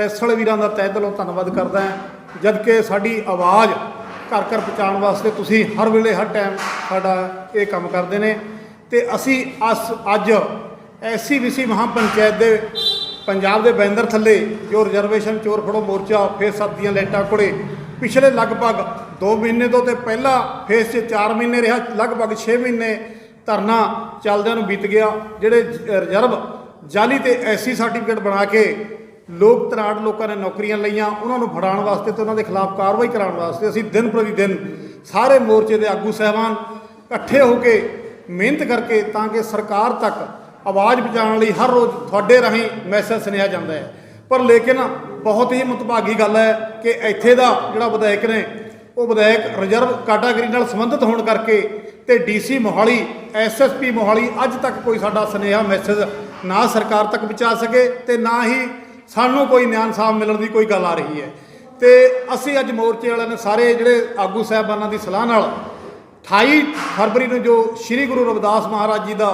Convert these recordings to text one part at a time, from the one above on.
Press ਵਾਲੇ ਵੀਰਾਂ ਦਾ ਤਹਿ ਦਿਲੋਂ ਧੰਨਵਾਦ ਕਰਦਾ ਹਾਂ। ਜਦ ਕਿ ਸਾਡੀ ਆਵਾਜ਼ ਘਰ ਘਰ ਪਹੁੰਚਾਉਣ ਵਾਸਤੇ ਤੁਸੀਂ ਹਰ ਵੇਲੇ, ਹਰ ਟਾਈਮ ਸਾਡਾ ਇਹ ਕੰਮ ਕਰਦੇ ਨੇ। ਤੇ ਅਸੀਂ ਅਸ, ਅੱਜ ਐਸਸੀਬੀਸੀ ਮਹਾਪੰਚਾਇਤ ਦੇ, ਪੰਜਾਬ ਦੇ ਬੈਨਰ ਥੱਲੇ ਜੋ ਰਿਜ਼ਰਵੇਸ਼ਨ ਚੋਰ ਫੜੋ ਮੋਰਚਾ ਫੇਸ ਸੱਤ ਦੀਆਂ ਲਾਈਟਾਂ ਕੋਲੇ, ਪਿਛਲੇ ਲਗਭਗ 2 ਮਹੀਨੇ ਤੋਂ ਤੇ ਪਹਿਲਾ ਫੇਸ 'ਚ 4 ਮਹੀਨੇ ਰਿਹਾ, ਲਗਭਗ 6 ਮਹੀਨੇ ਧਰਨਾ ਚੱਲਦਿਆਂ ਨੂੰ ਬੀਤ ਗਿਆ, ਜਿਹੜੇ ਰਿਜ਼ਰਵ ਜਾਲੀ ਤੇ ਐਸਸੀ ਸਰਟੀਫਿਕੇਟ ਬਣਾ ਕੇ ਲੋਕ ਤਰਾੜ ਲੋਕਾਂ ਨੇ ਨੌਕਰੀਆਂ ਲਈਆਂ, ਉਹਨਾਂ ਨੂੰ ਫੜਾਉਣ ਵਾਸਤੇ ਤੇ ਉਹਨਾਂ ਦੇ ਖਿਲਾਫ ਕਾਰਵਾਈ ਕਰਾਉਣ ਵਾਸਤੇ ਅਸੀਂ ਦਿਨ ਪ੍ਰਤੀ ਦਿਨ ਸਾਰੇ ਮੋਰਚੇ ਦੇ ਆਗੂ ਸਹਿਬਾਨ ਇਕੱਠੇ ਹੋ ਕੇ ਮਿਹਨਤ ਕਰਕੇ ਤਾਂ ਕਿ ਸਰਕਾਰ ਤੱਕ ਆਵਾਜ਼ ਪਹੁੰਚਾਉਣ ਲਈ ਹਰ ਰੋਜ਼ ਤੁਹਾਡੇ ਰਾਹੀਂ ਮੈਸੇਜ ਸੁਨੇਹਾ ਜਾਂਦਾ ਹੈ। ਪਰ ਲੇਕਿਨ ਬਹੁਤ ਹੀ ਮਤਭਾਗੀ ਗੱਲ ਹੈ ਕਿ ਇੱਥੇ ਦਾ ਜਿਹੜਾ ਵਿਧਾਇਕ ਨੇ, ਉਹ ਵਿਧਾਇਕ ਰਿਜ਼ਰਵ ਕੈਟਾਗਰੀ ਨਾਲ ਸੰਬੰਧਿਤ ਹੋਣ ਕਰਕੇ ਤੇ ਡੀਸੀ ਮੋਹਾਲੀ ਐਸਐਸਪੀ ਮੋਹਾਲੀ ਅੱਜ ਤੱਕ ਕੋਈ ਸਾਡਾ ਸੁਨੇਹਾ ਮੈਸੇਜ ਨਾ ਸਰਕਾਰ ਤੱਕ ਪਹੁੰਚਾ ਸਕੇ ਤੇ ਨਾ ਹੀ ਸਾਨੂੰ ਕੋਈ ਨਿਆਂ ਇਨਸਾਫ ਮਿਲਣ ਦੀ ਕੋਈ ਗੱਲ ਆ ਰਹੀ ਹੈ। ਤੇ ਅਸੀਂ ਅੱਜ ਮੋਰਚੇ ਵਾਲਿਆਂ ਨੇ ਸਾਰੇ ਜਿਹੜੇ ਆਗੂ ਸਾਹਿਬਾਨਾਂ ਦੀ ਸਲਾਹ ਨਾਲ 28 ਫਰਵਰੀ ਨੂੰ ਜੋ ਸ੍ਰੀ ਗੁਰੂ ਰਵਿਦਾਸ ਮਹਾਰਾਜ ਜੀ ਦਾ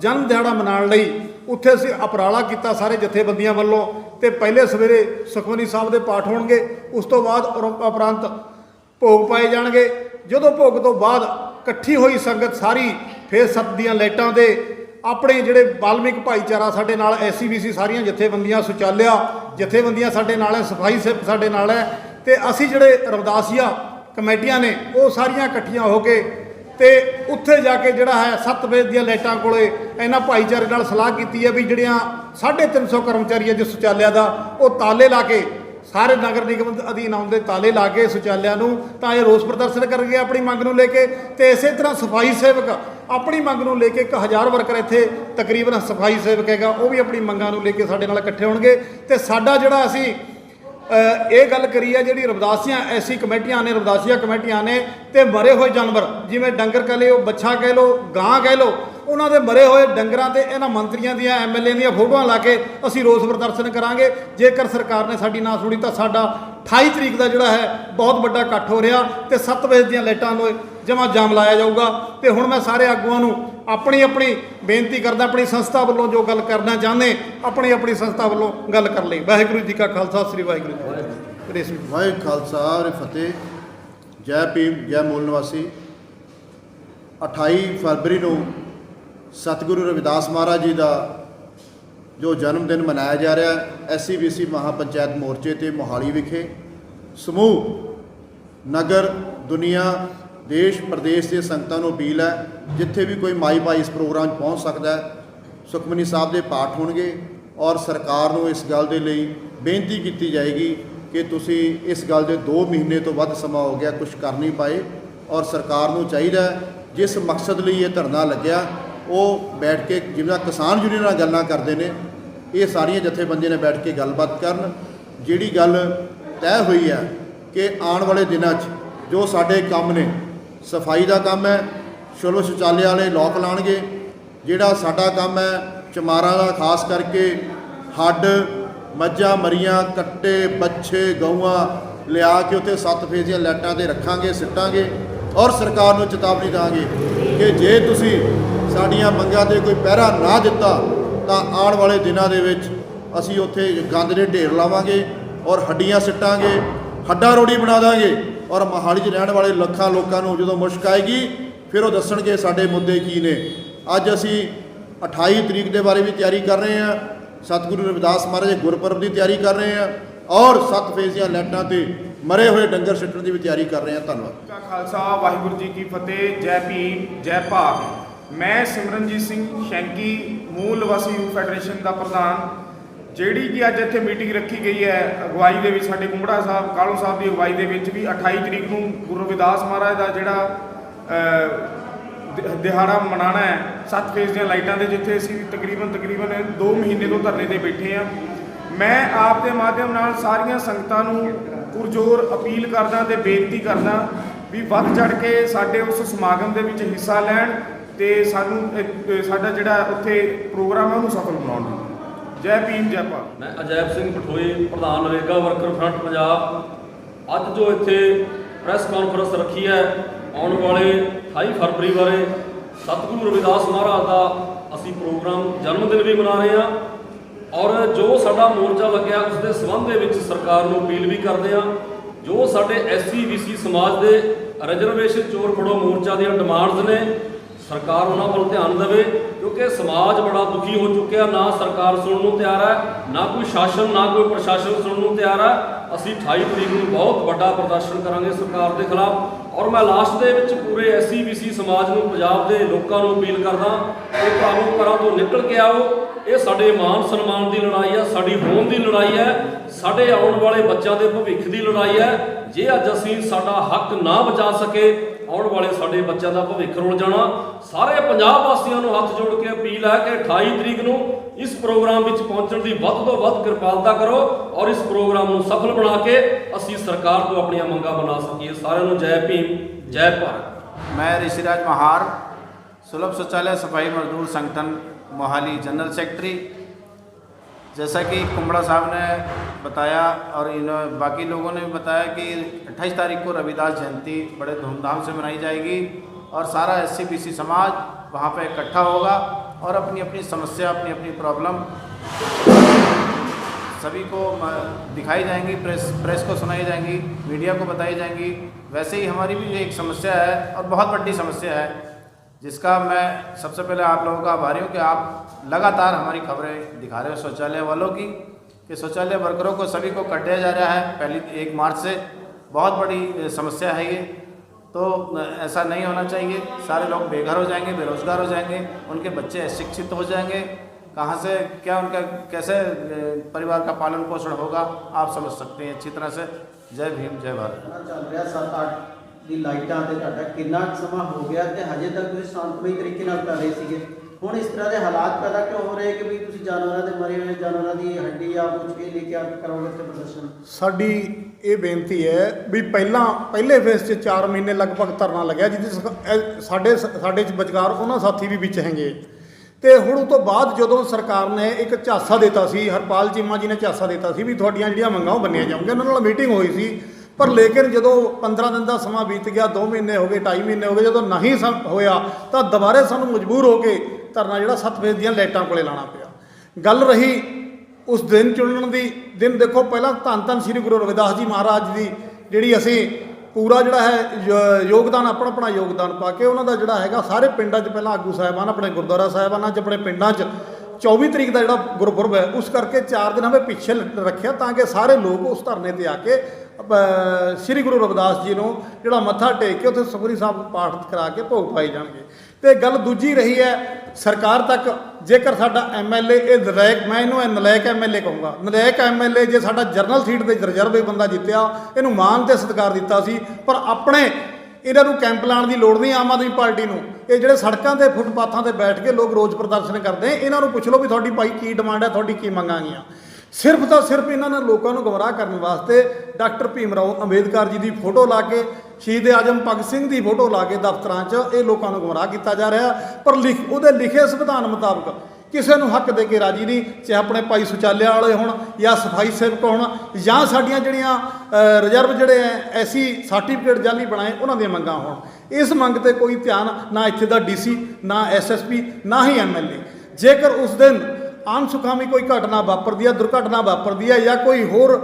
ਜਨਮ ਦਿਹਾੜਾ ਮਨਾਉਣ ਲਈ ਉੱਥੇ ਅਸੀਂ ਉਪਰਾਲਾ ਕੀਤਾ ਸਾਰੇ ਜਥੇਬੰਦੀਆਂ ਵੱਲੋਂ ਤੇ ਪਹਿਲੇ ਸਵੇਰੇ ਸੁਖਮਨੀ ਸਾਹਿਬ ਦੇ ਪਾਠ ਹੋਣਗੇ, ਉਸ ਤੋਂ ਬਾਅਦ ਉਪਰੰਤ ਭੋਗ ਪਾਏ ਜਾਣਗੇ। ਜਦੋਂ ਭੋਗ ਤੋਂ ਬਾਅਦ ਇਕੱਠੀ ਹੋਈ ਸੰਗਤ ਸਾਰੀ ਫੇਰ ਸੱਤ ਦੀਆਂ ਲਾਈਟਾਂ ਦੇ ਆਪਣੇ ਜਿਹੜੇ ਬਾਲਮਿਕ ਭਾਈਚਾਰਾ ਸਾਡੇ ਨਾਲ ਐਸਸੀਬੀਸੀ ਸਾਰੀਆਂ ਜਥੇਬੰਦੀਆਂ ਸੁਚਾਲਿਆ, ਜਥੇਬੰਦੀਆਂ ਸਾਡੇ ਨਾਲ ਹੈ, ਸਫ਼ਾਈ ਸੇਵਕ ਸਾਡੇ ਨਾਲ ਹੈ, ਤੇ ਅਸੀਂ ਜਿਹੜੇ ਰਵਦਾਸੀਆ ਕਮੇਟੀਆਂ ਨੇ, ਉਹ ਸਾਰੀਆਂ ਇਕੱਠੀਆਂ ਹੋ ਕੇ ਤੇ ਉੱਥੇ ਜਾ ਕੇ ਜਿਹੜਾ ਹੈ ਸੱਤ ਵਜੇ ਦੀਆਂ ਲਾਈਟਾਂ ਕੋਲੇ ਇਹਨਾਂ ਭਾਈਚਾਰੇ ਨਾਲ ਸਲਾਹ ਕੀਤੀ ਹੈ ਵੀ ਜਿਹੜੀਆਂ 350 ਕਰਮਚਾਰੀ ਹੈ ਜੋ ਸੁਚਾਲਿਆ ਦਾ, ਉਹ ਤਾਲੇ ਲਾ ਕੇ ਸਾਰੇ ਨਗਰ ਨਿਗਮ ਅਧੀਨ ਆਉਂਦੇ ਤਾਲੇ ਲਾ ਕੇ ਸੁਚਾਲਿਆ ਨੂੰ ਤਾਂ ਇਹ ਰੋਸ ਪ੍ਰਦਰਸ਼ਨ ਕਰਨਗੇ ਆਪਣੀ ਮੰਗ ਨੂੰ ਲੈ ਕੇ। ਤੇ ਇਸੇ ਤਰ੍ਹਾਂ ਸਫ਼ਾਈ ਸੇਵਕ ਆਪਣੀ ਮੰਗ ਨੂੰ ਲੈ ਕੇ 1000 ਵਰਕਰ ਇੱਥੇ ਤਕਰੀਬਨ ਸਫ਼ਾਈ ਸੇਵਕ ਹੈਗਾ, ਉਹ ਵੀ ਆਪਣੀ ਮੰਗਾਂ ਨੂੰ ਲੈ ਕੇ ਸਾਡੇ ਨਾਲ ਇਕੱਠੇ ਹੋਣਗੇ। ਤੇ ਸਾਡਾ ਜਿਹੜਾ ਅਸੀਂ ਇਹ ਗੱਲ ਕਰੀ ਹੈ ਜਿਹੜੀ ਰਵਦਾਸੀਆਂ, ਐਸੀ ਕਮੇਟੀਆਂ ਨੇ, ਰਵਦਾਸੀਆਂ ਕਮੇਟੀਆਂ ਨੇ, ਤੇ ਮਰੇ ਹੋਏ ਜਾਨਵਰ, ਜਿਵੇਂ ਡੰਗਰ ਕਹ ਲਿਓ, ਬੱਛਾ ਕਹਿ ਲਓ, ਗਾਂ ਕਹਿ ਲਓ ਉਹਨਾਂ ਦੇ ਮਰੇ ਹੋਏ ਡੰਗਰਾਂ ਤੇ ਇਹਨਾਂ ਮੰਤਰੀਆਂ ਦੀਆਂ ਐਮਐਲਏ ਦੀਆਂ ਫੋਟੋਆਂ ਲਾ ਕੇ ਅਸੀਂ ਰੋਸ ਪ੍ਰਦਰਸ਼ਨ ਕਰਾਂਗੇ। ਜੇਕਰ ਸਰਕਾਰ ਨੇ ਸਾਡੀ ਨਾ ਸੁਣੀ ਤਾਂ ਸਾਡਾ 28 ਤਰੀਕ ਦਾ ਜਿਹੜਾ ਹੈ, ਬਹੁਤ ਵੱਡਾ ਇਕੱਠ ਹੋ ਰਿਹਾ ਤੇ 7 ਵਜੇ ਦੀਆਂ ਲਾਈਟਾਂ ਨੂੰ ਜਮਾ ਜਾਮ ਲਾਇਆ ਜਾਊਗਾ। ਤੇ ਹੁਣ ਮੈਂ ਸਾਰੇ ਆਗੂਆਂ ਨੂੰ ਆਪਣੀ ਆਪਣੀ ਬੇਨਤੀ ਕਰਦਾ, ਆਪਣੀ ਸੰਸਥਾ ਵੱਲੋਂ ਜੋ ਗੱਲ ਕਰਨਾ ਚਾਹੁੰਦੇ ਆਪਣੀ ਆਪਣੀ ਸੰਸਥਾ ਵੱਲੋਂ ਗੱਲ ਕਰ ਲਈ। ਵਾਹਿਗੁਰੂ ਜੀ ਕਾ ਖਾਲਸਾ, ਸ੍ਰੀ ਵਾਹਿਗੁਰੂ ਜੀ ਕੀ ਫਤਿਹ। ਰੇਸ਼ਮੀ ਵਾਹਿਗੁਰੂ ਖਾਲਸਾ ਰੇ ਫਤਿਹ। ਜੈ ਭੀਮ, ਜੈ ਮੂਲ ਨਿਵਾਸੀ। 28 ਫਰਵਰੀ ਨੂੰ ਸਤਿਗੁਰੂ ਰਵਿਦਾਸ ਮਹਾਰਾਜ ਜੀ ਦਾ ਜੋ ਜਨਮ ਦਿਨ ਮਨਾਇਆ ਜਾ ਰਿਹਾ ਹੈ ਐਸਸੀਬੀਸੀ ਮਹਾਪੰਚਾਇਤ ਮੋਰਚੇ ਤੇ ਮੋਹਾਲੀ ਵਿਖੇ। ਸਮੂਹ, ਨਗਰ, ਦੁਨੀਆ, ਦੇਸ਼, ਪ੍ਰਦੇਸ਼ ਦੇ ਸੰਗਤਾਂ ਨੂੰ ਅਪੀਲ ਹੈ, ਜਿੱਥੇ ਵੀ ਕੋਈ ਮਾਈ ਭਾਈ ਇਸ ਪ੍ਰੋਗਰਾਮ 'ਚ ਪਹੁੰਚ ਸਕਦਾ ਹੈ, ਸੁਖਮਨੀ ਸਾਹਿਬ ਦੇ ਪਾਠ ਹੋਣਗੇ ਔਰ ਸਰਕਾਰ ਨੂੰ ਇਸ ਗੱਲ ਦੇ ਲਈ ਬੇਨਤੀ ਕੀਤੀ ਜਾਏਗੀ ਕਿ ਤੁਸੀਂ ਇਸ ਗੱਲ ਦੇ 2 ਮਹੀਨੇ ਤੋਂ ਵੱਧ ਸਮਾਂ ਹੋ ਗਿਆ ਕੁਝ ਕਰ ਨਹੀਂ ਪਾਏ ਔਰ ਸਰਕਾਰ ਨੂੰ ਚਾਹੀਦਾ ਜਿਸ ਮਕਸਦ ਲਈ ਇਹ ਧਰਨਾ ਲੱਗਿਆ ਉਹ ਬੈਠ ਕੇ ਜਿਵੇਂ ਕਿਸਾਨ ਯੂਨੀਅਨ ਨਾਲ ਗੱਲਾਂ ਕਰਦੇ ਨੇ, ਇਹ ਸਾਰੀਆਂ ਜਥੇਬੰਦੀਆਂ ਨੇ ਬੈਠ ਕੇ ਗੱਲਬਾਤ ਕਰਨ। ਜਿਹੜੀ ਗੱਲ ਤੈਅ ਹੋਈ ਹੈ ਕਿ ਆਉਣ ਵਾਲੇ ਦਿਨਾਂ 'ਚ ਜੋ ਸਾਡੇ ਕੰਮ ਨੇ, ਸਫ਼ਾਈ ਦਾ ਕੰਮ ਹੈ ਚਲੋ ਸ਼ੌਚਾਲੇ ਵਾਲੇ ਲੋਕ ਲਾਣਗੇ ਜਿਹੜਾ ਸਾਡਾ ਕੰਮ ਹੈ, ਚਮਾਰਾਂ ਦਾ, ਖਾਸ ਕਰਕੇ ਹੱਡ, ਮੱਝਾਂ, ਮਰੀਆਂ, ਕੱਟੇ ਬੱਚੇ ਗਊਆਂ ਲਿਆ ਕੇ ਉੱਥੇ ਸੱਤ ਫੇਜ਼ ਦੀਆਂ ਲਾਈਟਾਂ ਤੇ ਰੱਖਾਂਗੇ, ਸਿੱਟਾਂਗੇ ਔਰ ਸਰਕਾਰ ਨੂੰ ਚੇਤਾਵਨੀ ਦਾਂਗੇ ਕਿ ਜੇ ਤੁਸੀਂ ਸਾਡੀਆਂ ਮੰਗਾਂ ਤੇ ਕੋਈ ਪਹਿਰਾ ਨਾ ਦਿੱਤਾ, ਤਾਂ ਆਉਣ ਵਾਲੇ ਦਿਨਾਂ ਦੇ ਵਿੱਚ ਅਸੀਂ ਉੱਥੇ ਗੰਦ ਦੇ ਢੇਰ ਲਾਵਾਂਗੇ ਔਰ ਹੱਡੀਆਂ ਸਿੱਟਾਂਗੇ, ਹੱਡਾ ਰੋੜੀ ਬਣਾ ਦਾਂਗੇ ਔਰ ਮੋਹਾਲੀ 'ਚ ਰਹਿਣ ਵਾਲੇ ਲੱਖਾਂ ਲੋਕਾਂ ਨੂੰ ਜਦੋਂ ਮੁਸ਼ਕ ਆਏਗੀ, ਫਿਰ ਉਹ ਦੱਸਣਗੇ ਸਾਡੇ ਮੁੱਦੇ ਕੀ ਨੇ। ਅੱਜ ਅਸੀਂ 28 ਤਰੀਕ ਦੇ ਬਾਰੇ ਵੀ ਤਿਆਰੀ ਕਰ ਰਹੇ ਹਾਂ, ਸਤਿਗੁਰੂ ਰਵਿਦਾਸ ਮਹਾਰਾਜ ਦੇ ਗੁਰਪੁਰਬ ਦੀ ਤਿਆਰੀ ਕਰ ਰਹੇ ਹਾਂ ਔਰ ਸੱਤ ਫੇਜ਼ ਦੀਆਂ ਲਾਈਟਾਂ ਤੇ ਮਰੇ ਹੋਏ ਡੰਗਰ ਸਿੱਟਣ ਦੀ ਵੀ ਤਿਆਰੀ ਕਰ ਰਹੇ ਹਾਂ। ਧੰਨਵਾਦ। ਕਾ ਖਾਲਸਾ ਵਾਹਿਗੁਰੂ ਜੀ ਕੀ ਫਤਿਹ, ਜੈ ਭੀਮ, ਜੈ ਭਾਰਤ ਮੈਂ ਸਿਮਰਨਜੀਤ ਸਿੰਘ ਸ਼ੈਂਕੀ, ਮੂਲ ਵਾਸੀ ਯੂਥ ਫੈਡਰੇਸ਼ਨ ਦਾ ਪ੍ਰਧਾਨ, ਜਿਹੜੀ ਕਿ ਅੱਜ ਇੱਥੇ ਮੀਟਿੰਗ ਰੱਖੀ ਗਈ ਹੈ, ਅਗਵਾਈ ਦੇ ਵਿੱਚ ਸਾਡੇ ਕੁੰਬੜਾ ਸਾਹਿਬ ਕਾਲੂ ਸਾਹਿਬ ਦੀ ਅਗਵਾਈ ਦੇ ਵਿੱਚ ਵੀ 28 ਤਰੀਕ ਨੂੰ ਗੁਰੂ ਰਵਿਦਾਸ ਮਹਾਰਾਜ ਦਾ ਜਿਹੜਾ ਦਿਹਾੜਾ ਮਨਾਣਾ ਹੈ, ਸੱਤ ਫੇਜ਼ ਦੀਆਂ ਲਾਈਟਾਂ ਦੇ ਜਿੱਥੇ ਅਸੀਂ ਤਕਰੀਬਨ ਤਕਰੀਬਨ 2 ਮਹੀਨੇ ਤੋਂ ਧਰਨੇ ਤੇ ਬੈਠੇ ਆ ਮੈਂ ਆਪ ਦੇ ਮਾਧਿਅਮ ਨਾਲ ਸਾਰੀਆਂ ਸੰਗਤਾਂ ਨੂੰ ਪੁਰਜੋਰ ਅਪੀਲ ਕਰਦਾ ਤੇ ਬੇਨਤੀ ਕਰਦਾ ਵੀ ਵੱਧ ਚੜ ਕੇ ਸਾਡੇ ਉਸ ਸਮਾਗਮ ਦੇ ਵਿੱਚ ਹਿੱਸਾ ਲੈਣ ਤੇ ਸਾਨੂੰ ਇੱਕ- ਸਾਡਾ ਜਿਹੜਾ ਉੱਥੇ ਪ੍ਰੋਗਰਾਮ ਹੈ ਉਹਨੂੰ ਸਫਲ ਬਣਾਉਣ ਦੀ ਜੈ ਭੀਮ, ਜੈ ਭਾਰਤ। ਮੈਂ ਅਜੈਬ ਸਿੰਘ ਪਠੋਈ ਪ੍ਰਧਾਨ ਨਰੇਗਾ ਵਰਕਰ ਫਰੰਟ ਪੰਜਾਬ। ਅੱਜ ਜੋ ਇੱਥੇ ਪ੍ਰੈਸ ਕਾਨਫਰੰਸ ਰੱਖੀ ਹੈ, ਆਉਣ ਵਾਲੇ 28 ਫਰਵਰੀ ਬਾਰੇ, ਸਤਿਗੁਰੂ ਰਵਿਦਾਸ ਮਹਾਰਾਜ ਦਾ ਅਸੀਂ ਪ੍ਰੋਗਰਾਮ ਜਨਮ ਦਿਨ ਵੀ ਮਨਾ ਰਹੇ ਹਾਂ। ਔਰ ਜੋ ਸਾਡਾ ਮੋਰਚਾ ਲੱਗਿਆ ਉਸ ਦੇ ਸੰਬੰਧ ਦੇ ਵਿੱਚ ਸਰਕਾਰ ਨੂੰ ਅਪੀਲ ਵੀ ਕਰਦੇ ਹਾਂ। ਜੋ ਸਾਡੇ ਐਸਸੀ ਬੀਸੀ ਸਮਾਜ ਦੇ ਰਿਜ਼ਰਵੇਸ਼ਨ ਚੋਰ ਫੜੋ ਮੋਰਚਾ ਦੀਆਂ ਡਿਮਾਂਡਸ ਨੇ ਸਰਕਾਰ ਉਹਨਾਂ ਵੱਲ ਧਿਆਨ ਦੇਵੇ, ਕਿਉਂਕਿ ਸਮਾਜ ਬੜਾ ਦੁਖੀ ਹੋ ਚੁੱਕਿਆ, ਨਾ ਸਰਕਾਰ ਸੁਣਨ ਨੂੰ ਤਿਆਰ ਹੈ, ਨਾ ਕੋਈ ਸ਼ਾਸਨ, ਨਾ ਕੋਈ ਪ੍ਰਸ਼ਾਸਨ ਸੁਣਨ ਨੂੰ ਤਿਆਰ ਹੈ। ਅਸੀਂ 28 ਤਰੀਕ ਨੂੰ ਬਹੁਤ ਵੱਡਾ ਪ੍ਰਦਰਸ਼ਨ ਕਰਾਂਗੇ ਸਰਕਾਰ ਦੇ ਖਿਲਾਫ ਔਰ ਮੈਂ ਲਾਸਟ ਦੇ ਵਿੱਚ ਪੂਰੇ ਐਸਸੀ ਬੀਸੀ ਸਮਾਜ ਨੂੰ, ਪੰਜਾਬ ਦੇ ਲੋਕਾਂ ਨੂੰ ਅਪੀਲ ਕਰਦਾ ਕਿ ਭਰਾਵੋ ਘਰਾਂ ਤੋਂ ਨਿਕਲ ਕੇ ਆਓ। ਇਹ ਸਾਡੇ ਮਾਨ ਸਨਮਾਨ ਦੀ ਲੜਾਈ ਹੈ, ਸਾਡੀ ਹੋਂਦ ਦੀ ਲੜਾਈ ਹੈ, ਸਾਡੇ ਆਉਣ ਵਾਲੇ ਬੱਚਿਆਂ ਦੇ ਭਵਿੱਖ ਦੀ ਲੜਾਈ ਹੈ। ਜੇ ਅੱਜ ਅਸੀਂ ਸਾਡਾ ਹੱਕ ਨਾ ਬਚਾ ਸਕੇ ਆਉਣ ਵਾਲੇ ਸਾਡੇ ਬੱਚਿਆਂ ਦਾ ਭਵਿੱਖ ਰੋਲ ਜਾਣਾ। ਸਾਰੇ ਪੰਜਾਬ ਵਾਸੀਆਂ ਨੂੰ ਹੱਥ ਜੋੜ ਕੇ ਅਪੀਲ ਹੈ ਕਿ 28 ਤਰੀਕ ਨੂੰ ਇਸ ਪ੍ਰੋਗਰਾਮ ਵਿੱਚ ਪਹੁੰਚਣ ਦੀ ਵੱਧ ਤੋਂ ਵੱਧ ਕਿਰਪਾਲਤਾ ਕਰੋ ਔਰ ਇਸ ਪ੍ਰੋਗਰਾਮ ਨੂੰ ਸਫਲ ਬਣਾ ਕੇ ਅਸੀਂ ਸਰਕਾਰ ਤੋਂ ਆਪਣੀਆਂ ਮੰਗਾਂ ਬਣਾ ਸਕੀਏ। ਸਾਰਿਆਂ ਨੂੰ ਜੈ ਭੀਮ, ਜੈ ਭਾਰਤ। ਮੈਂ ਰਿਸ਼ੀ ਰਾਜ ਮਹਾਰ, ਸੁਲਭ ਸਚਾਲਿਆ ਸਫ਼ਾਈ ਮਜ਼ਦੂਰ ਸੰਗਠਨ ਮੋਹਾਲੀ ਜਨਰਲ ਸੈਕਟਰੀ। जैसा कि कुमड़ा साहब ने बताया और इन बाकी लोगों ने भी बताया कि 28 तारीख को रविदास जयंती बड़े धूमधाम से मनाई जाएगी और सारा एस सी समाज वहाँ पे इकट्ठा होगा और अपनी अपनी समस्या अपनी अपनी प्रॉब्लम सभी को दिखाई जाएँगी, प्रेस प्रेस को सुनाई जाएँगी, मीडिया को बताई जाएँगी। वैसे ही हमारी भी एक समस्या है और बहुत बड़ी समस्या है जिसका मैं सबसे पहले आप लोगों का आभारी हूँ कि आप लगातार हमारी खबरें दिखा रहे हो शौचालय वालों की, कि शौचालय वर्करों को सभी को कट दिया जा रहा है पहली एक मार्च से। बहुत बड़ी समस्या है ये। तो ऐसा नहीं होना चाहिए। सारे लोग बेघर हो जाएँगे, बेरोजगार हो जाएँगे, उनके बच्चे अशिक्षित हो जाएँगे। कहाँ से, क्या उनका, कैसे परिवार का पालन पोषण होगा, आप समझ सकते हैं अच्छी तरह से। जय भीम, जय भारत। ਕਿੰਨਾ ਚੱਲ ਰਿਹਾ 7-8 ਦੀ ਲਾਈਟਾਂ ਤੇ ਤੁਹਾਡਾ ਕਿੰਨਾ ਕੁ ਸਮਾਂ ਹੋ ਗਿਆ ਤੇ ਹਜੇ ਤੱਕ ਤੁਸੀਂ ਸ਼ਾਂਤਮਈ ਤਰੀਕੇ ਨਾਲ ਕਰ ਰਹੇ ਸੀਗੇ। ਹੁਣ ਇਸ ਤਰ੍ਹਾਂ ਦੇ ਹਾਲਾਤ ਪੈਦਾ ਕਿਉਂ ਹੋ ਰਹੇ ਕਿ ਵੀ ਤੁਸੀਂ ਜਾਨਵਰਾਂ ਦੇ ਮਰੇ ਹੋਏ, ਜਾਨਵਰਾਂ ਦੀ ਹੱਡੀ ਜਾਂ ਕੁਝ ਵੀ ਲੈ ਕੇ ਆ ਕੇ ਤੇ ਪ੍ਰਦਰਸ਼ਨ? ਸਾਡੀ ਇਹ ਬੇਨਤੀ ਹੈ ਵੀ ਪਹਿਲਾਂ, ਪਹਿਲੇ ਫੇਸ 'ਚ 4 ਮਹੀਨੇ ਲਗਭਗ ਧਰਨਾ ਲੱਗਿਆ, ਜਿਹਦੇ ਸ- ਸਾਡੇ ਸਾਡੇ 'ਚ ਵਿਚਕਾਰ ਉਹਨਾਂ ਸਾਥੀ ਵੀ ਵਿੱਚ ਹੈਗੇ। ਤੇ ਹੁਣ ਉਹ ਤੋਂ ਬਾਅਦ ਜਦੋਂ ਸਰਕਾਰ ਨੇ ਇੱਕ ਝਾਸਾ ਦਿੱਤਾ ਸੀ, ਹਰਪਾਲ ਚੀਮਾ ਜੀ ਨੇ ਝਾਸਾ ਦਿੱਤਾ ਸੀ ਵੀ ਤੁਹਾਡੀਆਂ ਜਿਹੜੀਆਂ ਮੰਗਾਂ ਉਹ ਬੰਨੀਆਂ ਜਾਣਗੀਆਂ। ਉਹਨਾਂ ਨਾਲ ਮੀਟਿੰਗ ਹੋਈ ਸੀ। ਪਰ ਲੇਕਿਨ ਜਦੋਂ 15 ਦਿਨ ਦਾ ਸਮਾਂ ਬੀਤ ਗਿਆ 2 ਮਹੀਨੇ ਹੋ ਗਏ 2.5 ਮਹੀਨੇ ਹੋ ਗਏ, ਜਦੋਂ ਨਹੀਂ ਸਮ- ਹੋਇਆ, ਤਾਂ ਦੁਬਾਰੇ ਸਾਨੂੰ ਮਜਬੂਰ ਹੋ ਕੇ ਧਰਨਾ ਜਿਹੜਾ ਸੱਤ ਫੇਸ ਦੀਆਂ ਲਾਈਟਾਂ ਕੋਲੇ ਲਾਣਾ ਪਿਆ। ਗੱਲ ਰਹੀ ਉਸ ਦਿਨ ਚੁਣਨ ਦੀ। ਦਿਨ ਦੇਖੋ, ਪਹਿਲਾਂ ਧੰਨ ਧੰਨ ਸ੍ਰੀ ਗੁਰੂ ਰਵਿਦਾਸ ਜੀ ਮਹਾਰਾਜ ਦੀ, ਜਿਹੜੀ ਅਸੀਂ ਪੂਰਾ ਜਿਹੜਾ ਹੈ ਯ- ਯੋਗਦਾਨ ਆਪਣਾ ਆਪਣਾ ਯੋਗਦਾਨ ਪਾ ਕੇ ਉਹਨਾਂ ਦਾ ਜਿਹੜਾ ਹੈਗਾ, ਸਾਰੇ ਪਿੰਡਾਂ 'ਚ ਪਹਿਲਾਂ ਆਗੂ ਸਾਹਿਬਾਨ, ਆਪਣੇ ਗੁਰਦੁਆਰਾ ਸਾਹਿਬਾਨਾਂ 'ਚ, ਆਪਣੇ ਪਿੰਡਾਂ 'ਚ 24 ਤਰੀਕ ਦਾ ਜਿਹੜਾ ਗੁਰਪੁਰਬ ਹੈ, ਉਸ ਕਰਕੇ 4 ਦਿਨ ਹਮੇ ਪਿੱਛੇ ਰੱਖਿਆ ਤਾਂ ਕਿ ਸਾਰੇ ਲੋਕ ਉਸ ਧਰਨੇ ਤੇ ਆ ਕੇ ਸ੍ਰੀ ਗੁਰੂ ਰਵਿਦਾਸ ਜੀ ਨੂੰ ਜਿਹੜਾ ਮੱਥਾ ਟੇਕ ਕੇ ਉੱਥੇ ਸੁਖਮਨੀ ਸਾਹਿਬ ਪਾਠ ਕਰਾ ਕੇ ਭੋਗ ਪਾਏ ਜਾਣਗੇ। ਤੇ ਗੱਲ ਦੂਜੀ ਰਹੀ ਹੈ, ਸਰਕਾਰ ਤੱਕ ਜੇਕਰ ਸਾਡਾ ਐਮਐਲਏ ਇਹ ਨਲਾਇਕ, ਮੈਂ ਇਹਨੂੰ ਇਹ ਨਲਾਇਕ ਐਮਐਲਏ ਕਹੂੰਗਾ। ਨਲਾਇਕ ਐਮਐਲਏ ਜੇ ਸਾਡਾ ਜਰਨਲ ਸੀਟ ਤੇ ਰਿਜ਼ਰਵ ਬੰਦਾ ਜਿੱਤਿਆ, ਇਹਨੂੰ ਮਾਨ ਤੇ ਸਤਿਕਾਰ ਦਿੱਤਾ ਸੀ, ਪਰ ਆਪਣੇ ਇਹਨਾਂ ਨੂੰ ਕੈਂਪ ਲਾਉਣ ਦੀ ਲੋੜ ਨਹੀਂ, ਆਮ ਆਦਮੀ ਪਾਰਟੀ ਨੂੰ। ਇਹ ਜਿਹੜੇ ਸੜਕਾਂ ਤੇ, ਫੁੱਟਪਾਥਾਂ ਤੇ ਬੈਠ ਕੇ ਲੋਕ ਰੋਜ਼ ਪ੍ਰਦਰਸ਼ਨ ਕਰਦੇ, ਇਹਨਾਂ ਨੂੰ ਪੁੱਛ ਲਓ ਵੀ ਤੁਹਾਡੀ ਭਾਈ ਕੀ ਡਿਮਾਂਡ ਹੈ, ਤੁਹਾਡੀ ਕੀ ਮੰਗਾਂ ਗੀਆਂ। ਸਿਰਫ ਤਾਂ ਸਿਰਫ ਇਹਨਾਂ ਨੇ ਲੋਕਾਂ ਨੂੰ ਗਮਰਾਹ ਕਰਨ ਵਾਸਤੇ ਡਾਕਟਰ ਭੀਮ ਰਾਓ ਅੰਬੇਦਕਰ ਜੀ ਦੀ ਫੋਟੋ ਲਾ ਕੇ, ਸ਼ਹੀਦ ਆਜਮ ਭਗਤ ਸਿੰਘ ਦੀ ਫੋਟੋ ਲਾ ਕੇ ਦਫ਼ਤਰਾਂ 'ਚ ਇਹ ਲੋਕਾਂ ਨੂੰ ਗਮਰਾਹ ਕੀਤਾ ਜਾ ਰਿਹਾ। ਪਰ ਲਿਖ ਉਹਦੇ ਲਿਖੇ ਸੰਵਿਧਾਨ ਮੁਤਾਬਕ ਕਿਸੇ ਨੂੰ ਹੱਕ ਦੇ ਕੇ ਰਾਜੀ ਨਹੀਂ, ਚਾਹੇ ਆਪਣੇ ਭਾਈ ਸੁਚਾਲਿਆ ਵਾਲੇ ਹੋਣ ਜਾਂ ਸਫ਼ਾਈ ਸੇਵਕ ਹੋਣ, ਜਾਂ ਸਾਡੀਆਂ ਜਿਹੜੀਆਂ ਰਿਜ਼ਰਵ ਜਿਹੜੇ ਐਸੀ ਸਰਟੀਫਿਕੇਟ ਜਾਲੀ ਬਣਾਏ, ਉਹਨਾਂ ਦੀਆਂ ਮੰਗਾਂ ਹੋਣ। ਇਸ ਮੰਗ ਤੇ ਕੋਈ ਧਿਆਨ ਨਾ ਇੱਥੇ ਦਾ ਡੀਸੀ, ਨਾ ਐਸਐਸਪੀ, ਨਾ ਹੀ ਐਮਐਲਏ। ਜੇਕਰ ਉਸ ਦਿਨ ਆਮ ਸੁਖਾਵੀ ਕੋਈ ਘਟਨਾ ਵਾਪਰਦੀ ਹੈ ਦੁਰਘਟਨਾ ਵਾਪਰਦੀ ਹੈ ਜਾਂ ਕੋਈ ਹੋਰ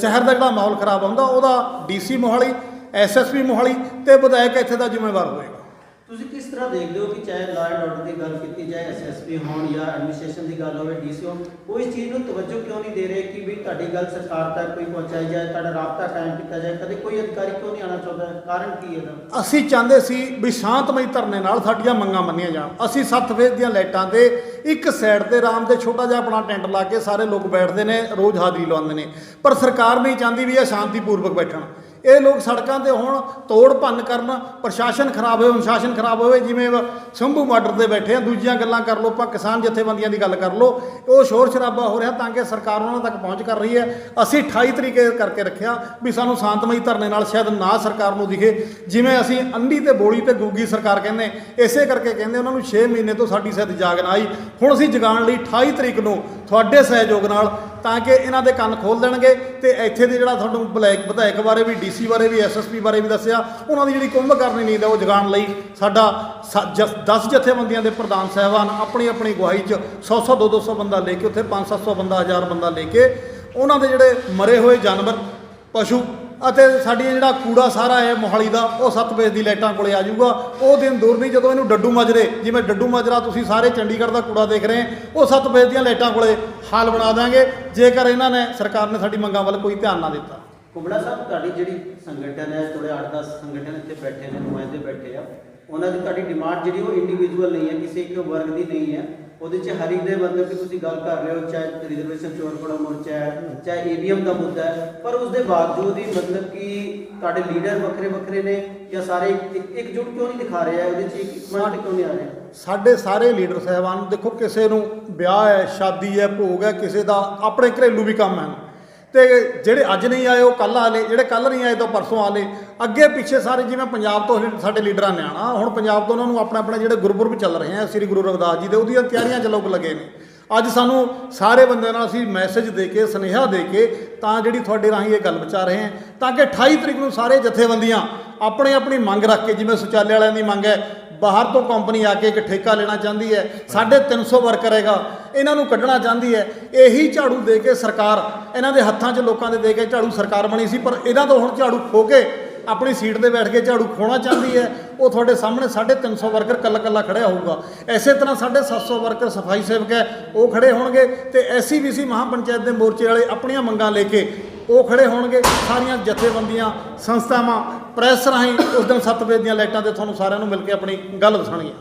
ਸ਼ਹਿਰ ਦਾ ਜਿਹੜਾ ਮਾਹੌਲ ਖਰਾਬ ਹੁੰਦਾ ਉਹਦਾ ਡੀਸੀ ਮੋਹਾਲੀ ਐਸਐਸਪੀ ਮੋਹਾਲੀ ਤੇ ਵਿਧਾਇਕ ਇੱਥੇ ਦਾ ਜ਼ਿੰਮੇਵਾਰ ਹੋਏਗਾ। ਤੁਸੀਂ ਕਿਸ ਤਰ੍ਹਾਂ ਦੇਖਦੇ ਹੋ ਕਿ ਚਾਹੇ ਲਾਅ ਐਂਡ ਆਰਡਰ ਦੀ ਗੱਲ ਕੀਤੀ ਜਾਏ ਐਸਐਸਪੀ ਹੋਣ ਜਾਂ ਐਡਮਿਨਿਸਟ੍ਰੇਸ਼ਨ ਦੀ ਗੱਲ ਹੋਵੇ ਡੀਸੀ ਹੋਣ ਉਹ ਇਸ ਚੀਜ਼ ਨੂੰ ਤਵੱਜੋ ਕਿਉਂ ਨਹੀਂ ਦੇ ਰਹੇ ਕਿ ਵੀ ਤੁਹਾਡੀ ਗੱਲ ਸਰਕਾਰ ਤੱਕ ਕੋਈ ਪਹੁੰਚਾਈ ਜਾਏ ਤੁਹਾਡਾ ਰਾਬਤਾ ਕਾਇਮ ਕੀਤਾ ਜਾਏ? ਕਦੇ ਕੋਈ ਅਧਿਕਾਰੀ ਕਿਉਂ ਨਹੀਂ ਆਉਣਾ ਚਾਹੁੰਦਾ? ਕਾਰਨ ਕੀ ਹੈ ਇਹਦਾ? ਅਸੀਂ ਚਾਹੁੰਦੇ ਸੀ ਵੀ ਸ਼ਾਂਤਮਈ ਧਰਨੇ ਨਾਲ ਸਾਡੀਆਂ ਮੰਗਾਂ ਮੰਨੀਆਂ ਜਾਣ। ਅਸੀਂ ਸੱਤ ਫੇਜ਼ ਦੀਆਂ ਲਾਈਟਾਂ ਤੇ ਇੱਕ ਸਾਈਡ ਤੇ ਆਰਾਮ ਤੇ ਛੋਟਾ ਜਿਹਾ ਆਪਣਾ ਟੈਂਟ ਲਾ ਕੇ ਸਾਰੇ ਲੋਕ ਬੈਠਦੇ ਨੇ, ਰੋਜ਼ ਹਾਜ਼ਰੀ ਲਵਾਉਂਦੇ ਨੇ। ਪਰ ਸਰਕਾਰ ਨਹੀਂ ਚਾਹੁੰਦੀ ਵੀ ਇਹ ਸ਼ਾਂਤੀਪੂਰਵਕ ਬੈਠਣ। ਇਹ ਲੋਕ ਸੜਕਾਂ ਤੇ ਹੋਣ ਤੋੜ ਭੰਨ ਕਰਨ, ਪ੍ਰਸ਼ਾਸਨ ਖਰਾਬ ਹੋਵੇ ਅਨੁਸ਼ਾਸਨ ਖਰਾਬ ਹੋਵੇ, ਜਿਵੇਂ ਸ਼ੰਭੂ ਬਾਰਡਰ ਤੇ ਬੈਠੇ ਆ, ਦੂਜੀਆਂ ਗੱਲਾਂ ਕਰ ਲਓ, ਆਪਾਂ ਕਿਸਾਨ ਜਥੇਬੰਦੀਆਂ ਦੀ ਗੱਲ ਕਰ ਲਓ, ਉਹ ਸ਼ੋਰ ਸ਼ਰਾਬਾ ਹੋ ਰਿਹਾ ਤਾਂ ਕਿ ਸਰਕਾਰ ਉਹਨਾਂ ਤੱਕ ਪਹੁੰਚ ਕਰ ਰਹੀ ਹੈ। ਅਸੀਂ 28 ਤਰੀਕੇ ਕਰਕੇ ਰੱਖਿਆ ਵੀ ਸਾਨੂੰ ਸ਼ਾਂਤਮਈ ਧਰਨੇ ਨਾਲ ਸ਼ਾਇਦ ਨਾ ਸਰਕਾਰ ਨੂੰ ਦਿਖੇ। ਜਿਵੇਂ ਅਸੀਂ ਅੰਡੀ ਤੇ ਬੋਲੀ ਤੇ ਗੂਗੀ ਸਰਕਾਰ ਕਹਿੰਦੇ, ਇਸੇ ਕਰਕੇ ਕਹਿੰਦੇ ਉਹਨਾਂ ਨੂੰ 6 ਮਹੀਨੇ ਤੋਂ ਸਾਡੀ ਸਿੱਧ ਜਾਗ ਨਾ ਆਈ। ਹੁਣ ਅਸੀਂ ਜਗਾਉਣ ਲਈ 28 ਤਰੀਕ ਨੂੰ ਤੁਹਾਡੇ ਸਹਿਯੋਗ ਨਾਲ ਤਾਂ ਕਿ ਇਹਨਾਂ ਦੇ ਕੰਨ ਖੋਲ ਦੇਣਗੇ ਤੇ ਇੱਥੇ ਦੇ ਜਿਹੜਾ ਤੁਹਾਨੂੰ ਬਲੈਕ ਵਿਧਾਇਕ ਬਾਰੇ ਵੀ ਡੀ ਡੀਸੀ ਬਾਰੇ ਵੀ ਐਸਐਸਪੀ ਬਾਰੇ ਵੀ ਦੱਸਿਆ। ਉਹਨਾਂ ਦੀ ਜਿਹੜੀ ਕੁੰਭ ਕਰਨੀ ਨੀਂਦ ਹੈ ਉਹ ਜਗਾਉਣ ਲਈ ਸਾਡਾ 10 ਜਥੇਬੰਦੀਆਂ ਦੇ ਪ੍ਰਧਾਨ ਸਾਹਿਬਾਨ ਆਪਣੀ ਆਪਣੀ ਗਵਾਹੀ 'ਚ 100 100 200 200 ਬੰਦਾ ਲੈ ਕੇ ਉੱਥੇ 5 700 ਬੰਦਾ 1000 ਬੰਦਾ ਲੈ ਕੇ ਉਹਨਾਂ ਦੇ ਜਿਹੜੇ ਮਰੇ ਹੋਏ ਜਾਨਵਰ, ਪਸ਼ੂ ਅਤੇ ਸਾਡੀ ਜਿਹੜਾ ਕੂੜਾ ਸਾਰਾ ਹੈ ਮੋਹਾਲੀ ਦਾ, ਉਹ ਸੱਤ ਵਜੇ ਦੀ ਲਾਈਟਾਂ ਕੋਲੇ ਆ ਜਾਊਗਾ। ਉਹ ਦਿਨ ਦੂਰ ਨਹੀਂ, ਜਦੋਂ ਇਹਨੂੰ ਡੱਡੂ ਮਾਜਰੇ, ਜਿਵੇਂ ਡੱਡੂ ਮਾਜਰਾ ਤੁਸੀਂ ਸਾਰੇ ਚੰਡੀਗੜ੍ਹ ਦਾ ਕੂੜਾ ਦੇਖ ਰਹੇ ਉਹ ਸੱਤ ਵਜੇ ਦੀਆਂ ਲਾਈਟਾਂ ਕੋਲੇ ਹਾਲ ਬਣਾ ਦਾਂਗੇ। ਜੇਕਰ ਇਹਨਾਂ ਨੇ, ਸਰਕਾਰ ਨੇ ਸਾਡੀ ਮੰਗਾਂ ਵੱਲ ਕੋਈ ਧਿਆਨ ਨਾ ਦਿੱਤਾ। ਕੁਬੜਾ ਸਾਹਿਬ, ਤੁਹਾਡੀ ਜਿਹੜੀ ਸੰਗਠਨ ਹੈ ਥੋੜੇ 8-10 ਸੰਗਠਨ ਇੱਥੇ ਬੈਠੇ ਨੇ, ਨੁਮਾਇੰਦੇ ਬੈਠੇ ਆ, ਉਹਨਾਂ ਦੀ ਤੁਹਾਡੀ ਡਿਮਾਂਡ ਜਿਹੜੀ ਉਹ ਇੰਡੀਵਿਜੂਅਲ ਨਹੀਂ ਹੈ, ਕਿਸੇ ਇੱਕ ਵਰਗ ਦੀ ਨਹੀਂ ਹੈ। ਉਹਦੇ ਚ ਹਰ ਇੱਕ ਦੇ ਮਤਲਬ ਕਿ ਤੁਸੀਂ ਗੱਲ ਕਰ ਰਹੇ ਹੋ, ਚਾਹੇ ਰਿਜ਼ਰਵੇਸ਼ਨ ਚੋਣ ਮੋਰਚਾ ਹੈ, ਚਾਹੇ ਏਬੀਐਮ ਦਾ ਮੁੱਦਾ ਹੈ, ਪਰ ਉਸ ਦੇ ਬਾਵਜੂਦ ਹੀ ਮਤਲਬ ਕਿ ਤੁਹਾਡੇ ਲੀਡਰ ਵੱਖਰੇ ਵੱਖਰੇ ਨੇ ਜਾਂ ਸਾਰੇ ਇੱਕ- ਜੁਟ ਕਿਉਂ ਨਹੀਂ ਦਿਖਾ ਰਹੇ ਆ ਉਹਦੇ ਚ ਇੱਕ ਇੱਕ ਕਿਉਂ ਨਹੀਂ ਆ ਰਿਹਾ? ਸਾਡੇ ਸਾਰੇ ਲੀਡਰ ਸਾਹਿਬਾਨ ਦੇਖੋ, ਕਿਸੇ ਨੂੰ ਵਿਆਹ ਹੈ, ਸ਼ਾਦੀ ਹੈ, ਭੋਗ ਹੈ, ਕਿਸੇ ਦਾ ਆਪਣੇ ਘਰੇਲੂ ਵੀ ਕੰਮ ਹੈ। ਤੇ ਜਿਹੜੇ ਅੱਜ ਨਹੀਂ ਆਏ, ਉਹ ਕੱਲ ਆਲੇ ਜਿਹੜੇ ਕੱਲ ਨਹੀਂ ਆਏ ਤਾਂ ਪਰਸੋਂ ਆਲੇ ਅੱਗੇ ਪਿੱਛੇ ਸਾਰੇ ਜਿਵੇਂ ਪੰਜਾਬ ਤੋਂ ਸਾਡੇ ਲੀਡਰਾਂ ਨੇ ਆਣਾ ਹੁਣ ਪੰਜਾਬ ਤੋਂ ਉਹਨਾਂ ਨੂੰ ਆਪਣਾ ਆਪਣਾ ਜਿਹੜੇ ਗੁਰਪੁਰਬ ਚੱਲ ਰਹੇ ਆ, ਸ੍ਰੀ ਗੁਰੂ ਰਵਿਦਾਸ ਜੀ ਦੇ, ਉਹਦੀਆਂ ਤਿਆਰੀਆਂ ਚ ਲੋਕ ਲੱਗੇ ਨੇ। ਅੱਜ ਸਾਨੂੰ ਸਾਰੇ ਬੰਦਿਆਂ ਨਾਲ ਅਸੀਂ ਮੈਸੇਜ ਦੇ ਕੇ, ਸੁਨੇਹਾ ਦੇ ਕੇ ਤਾਂ ਜਿਹੜੀ ਤੁਹਾਡੇ ਰਾਹੀਂ ਇਹ ਗੱਲ ਵਿਚਾਰ ਰਹੇ ਹਾਂ, ਤਾਂ ਕਿ 28 ਤਰੀਕ ਨੂੰ ਸਾਰੇ ਜਥੇਬੰਦੀਆਂ ਆਪਣੇ ਆਪਣੀ ਮੰਗ ਰੱਖ ਕੇ, ਜਿਵੇਂ ਸੁਚਾਲੇ ਵਾਲਿਆਂ ਦੀ ਮੰਗ ਹੈ ਬਾਹਰ ਤੋਂ ਕੰਪਨੀ ਆ ਕੇ ਇੱਕ ਠੇਕਾ ਲੈਣਾ ਚਾਹੁੰਦੀ ਹੈ 350 ਵਰਕਰ ਹੈਗਾ, ਇਹਨਾਂ ਨੂੰ ਕੱਢਣਾ ਚਾਹੁੰਦੀ ਹੈ, ਇਹੀ ਝਾੜੂ ਦੇ ਕੇ ਸਰਕਾਰ, ਇਹਨਾਂ ਦੇ ਹੱਥਾਂ 'ਚ ਲੋਕਾਂ ਦੇ ਦੇ ਕੇ ਝਾੜੂ ਸਰਕਾਰ ਬਣੀ ਸੀ, ਪਰ ਇਹਨਾਂ ਤੋਂ ਹੁਣ ਝਾੜੂ ਖੋ ਕੇ ਆਪਣੀ ਸੀਟ ਤੇ ਬੈਠ ਕੇ ਝਾੜੂ ਖੋਣਾ ਚਾਹੁੰਦੀ ਹੈ, ਉਹ ਤੁਹਾਡੇ ਸਾਹਮਣੇ 350 ਵਰਕਰ ਕੱਲਾ ਕੱਲਾ ਖੜਿਆ ਹੋਊਗਾ। ਐਸੇ ਤਰ੍ਹਾਂ 750 ਵਰਕਰ ਸਫ਼ਾਈ ਸੇਵਕ ਹੈ, ਉਹ ਖੜੇ ਹੋਣਗੇ ਤੇ ਐਸਸੀਬੀਸੀ ਮਹਾਪੰਚਾਇਤ ਦੇ ਮੋਰਚੇ ਵਾਲੇ ਆਪਣੀਆਂ ਮੰਗਾਂ ਲੈ ਕੇ ਉਹ ਖੜੇ ਹੋਣਗੇ। ਸਾਰੀਆਂ ਜਥੇਬੰਦੀਆਂ ਸੰਸਥਾਵਾਂ ਪ੍ਰੈਸ ਰਾਹੀਂ ਉਸ ਦਿਨ 7 ਵਜੇ ਦੀਆਂ ਲਾਈਟਾਂ ਤੇ ਤੁਹਾਨੂੰ ਸਾਰਿਆਂ ਨੂੰ ਮਿਲ ਕੇ ਆਪਣੀ ਗੱਲ ਦੱਸਣਗੀਆਂ।